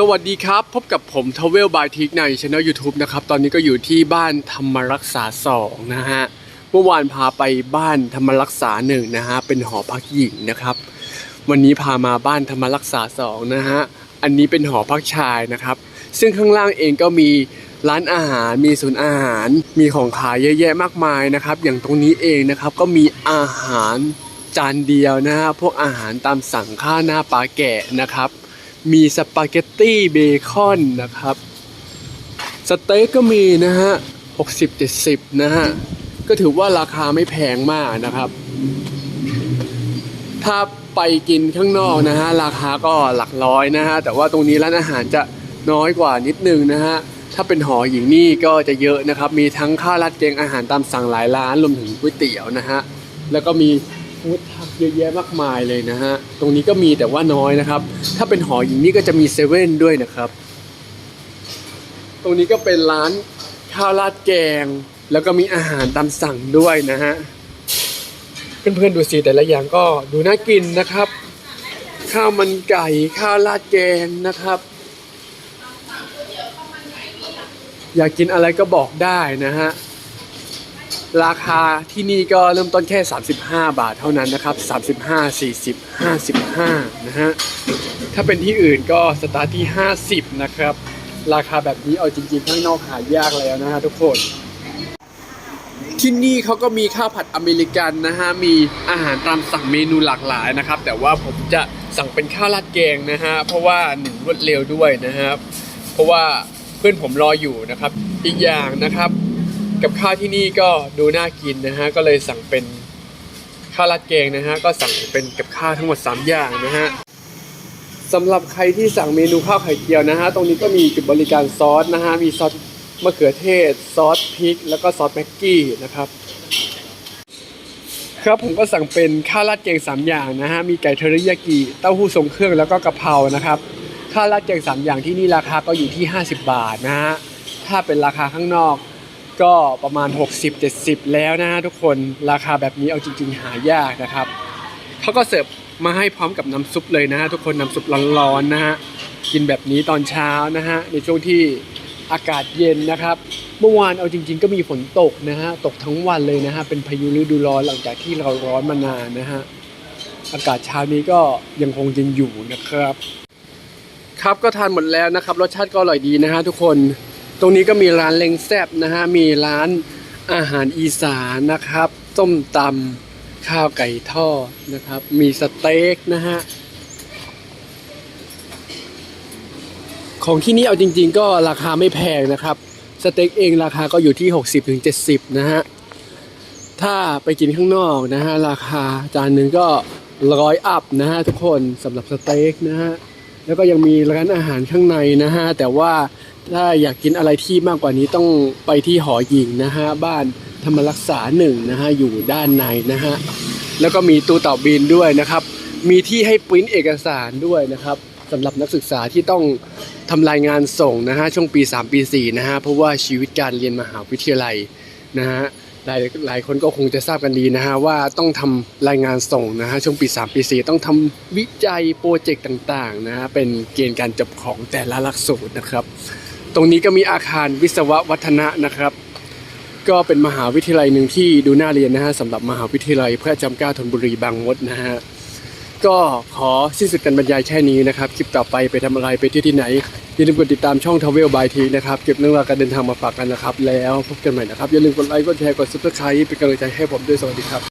สวัสดีครับ พบกับผมทเวลบายทิกในช anel YouTube นะครับ ตอนนี้ก็อยู่ที่บ้านธรรมรักษาสองนะฮะ เมื่อวานพาไปบ้านธรรมรักษาหนึ่งนะฮะ เป็นหอพักหญิงนะครับ วันนี้พามาบ้านธรรมรักษาสองนะฮะ อันนี้เป็นหอพักชายนะครับ ซึ่งข้างล่างเองก็มีร้านอาหาร มีศูนย์อาหาร มีของขายเยอะแยะมากมายนะครับ อย่างตรงนี้เองนะครับ ก็มีอาหารจานเดียวนะฮะ พวกอาหารตามสั่งข้าวหน้าปลาแกะนะครับ มีสปาเกตตี้เบคอนนะครับ สเต็กก็มีนะฮะ60 70นะฮะ ก็ถือว่าราคาไม่แพงมากนะครับ ถ้าไปกินข้างนอกนะฮะ ราคาก็หลักร้อยนะฮะ แต่ว่าตรงนี้ร้านอาหารจะน้อยกว่านิดนึงนะฮะ ถ้าเป็นหอหญิงนี่ก็จะเยอะนะครับ มีทั้งข้าวราดแกงอาหารตามสั่งหลายร้านรวมถึงก๋วยเตี๋ยวนะฮะ แล้วก็มี ฟู้ดทักเยอะแยะมากมายเลยนะฮะ ตรงนี้ก็มีแต่ว่าน้อยนะครับ ถ้าเป็นหอหญิงนี่ก็จะมีเซเว่นด้วยนะครับ ตรงนี้ก็เป็นร้านข้าวราดแกง แล้วก็มีอาหารตามสั่งด้วยนะฮะ เพื่อนๆดูสิแต่ละอย่างก็ดูน่ากินนะครับ ข้าวมันไก่ข้าวราดแกงนะครับ อยากกินอะไรก็บอกได้นะฮะ ราคาที่นี่ก็เริ่มต้นแค่ 35 บาทเท่านั้นนะครับ 35 40 55 นะฮะ ถ้าเป็นที่อื่นก็สตาร์ทที่ 50 นะครับ ราคาแบบนี้เอาจริงๆข้างนอกหายากแล้วนะฮะทุกคน ที่นี่เขาก็มีข้าวผัดอเมริกันนะฮะ มีอาหารตามสั่งเมนูหลากหลายนะครับ แต่ว่าผมจะสั่งเป็นข้าวราดแกงนะฮะ เพราะว่าหนึ่งรวดเร็วด้วยนะครับ เพราะว่าเพื่อนผมรออยู่นะครับ อีกอย่างนะครับ กับข้าวที่นี่ก็ดูน่ากินนะฮะก็เลยสั่งเป็นข้าวราดแกงนะฮะก็สั่งเป็นกับข้าวทั้งหมด 3 อย่างนะฮะสำหรับใครที่สั่งเมนูข้าวไข่เจียวนะฮะตรงนี้ก็มีจุดบริการซอสนะฮะมีซอสมะเขือเทศ ซอสพริก แล้วก็ซอสแม็กกี้นะครับครับผมก็สั่งเป็นข้าวราดแกงสามอย่างนะฮะมีไก่เทอริยากิเต้าหู้ทรงเครื่องแล้วก็กะเพรานะครับข้าวราดแกงสามอย่างที่นี่ราคาก็อยู่ที่ 50 บาทนะฮะถ้าเป็นราคาข้างนอก ก็ประมาณ 60-70 แล้วนะฮะทุกคนราคาแบบนี้เอาจริง ๆ หายากนะครับเขาก็เสิร์ฟมาให้พร้อมกับน้ำซุปเลยนะฮะทุกคนน้ำซุปร้อนๆนะฮะกินแบบนี้ตอนเช้านะฮะในช่วงที่อากาศเย็นนะครับ เมื่อวานเอาจริง ๆ ก็มีฝนตกนะฮะตกทั้งวันเลยนะฮะเป็นพายุฤดูร้อนหลังจากที่เราร้อนมานานนะฮะอากาศเช้านี้ก็ยังคงเยังอยู่นะครับ ครับก็ทานหมดแล้วนะครับ รสชาติก็อร่อยดีนะฮะทุกคน ตรงนี้ก็มีร้านเล้งแซบนะฮะ มีร้านอาหารอีสานนะครับส้มตำข้าวไก่ทอดนะครับ มีสเต็กนะฮะ ของที่นี่เอาจริง ๆ ก็ราคาไม่แพงนะครับ สเต็กเองราคาก็อยู่ที่ 60-70 นะฮะ ถ้าไปกินข้างนอกนะฮะ ราคาจานหนึ่งก็ร้อยอัพนะฮะทุกคนสำหรับสเต็กนะฮะ แล้วก็ยังมีร้านอาหารข้างในนะฮะ แต่ว่า ถ้าอยากกินอะไรที่มากกว่านี้ต้องไปที่หอหญิงนะฮะบ้านธรรมรักษาหนึ่งนะฮะอยู่ด้านในนะฮะแล้วก็มีตู้เต่าบินด้วยนะครับ มีที่ให้ปริ้นเอกสารด้วยนะครับสำหรับนักศึกษาที่ต้องทำรายงานส่งนะฮะช่วงปี 3 ปี 4 นะฮะเพราะว่าชีวิตการเรียนมหาวิทยาลัยนะฮะหลายหลายคนก็คงจะทราบกันดีนะฮะว่าต้องทำรายงานส่งนะฮะช่วงปี 3 ปี 4 ต้องทำวิจัยโปรเจกต์ต่างๆนะฮะเป็นเกณฑ์การจบของแต่ละหลักสูตรนะครับ ตรงนี้ก็มีอาคารวิศววัฒนะนะครับ ก็เป็นมหาวิทยาลัยหนึ่งที่ดูน่าเรียนนะฮะสำหรับมหาวิทยาลัยพระจำเกล้าธนบุรีบางมดนะฮะก็ขอสิ้นสุดการบรรยายแค่นี้นะครับ คลิปต่อไปไปทำอะไรไปที่ที่ไหนอย่าลืมกดติดตามช่อง Travel by T นะครับเก็บเรื่องราวการเดินทางมาฝากกันนะครับ แล้วพบกันใหม่นะครับ อย่าลืมกดไลค์กดแชร์กด subscribe เป็นกำลังใจให้ผมด้วยสวัสดีครับ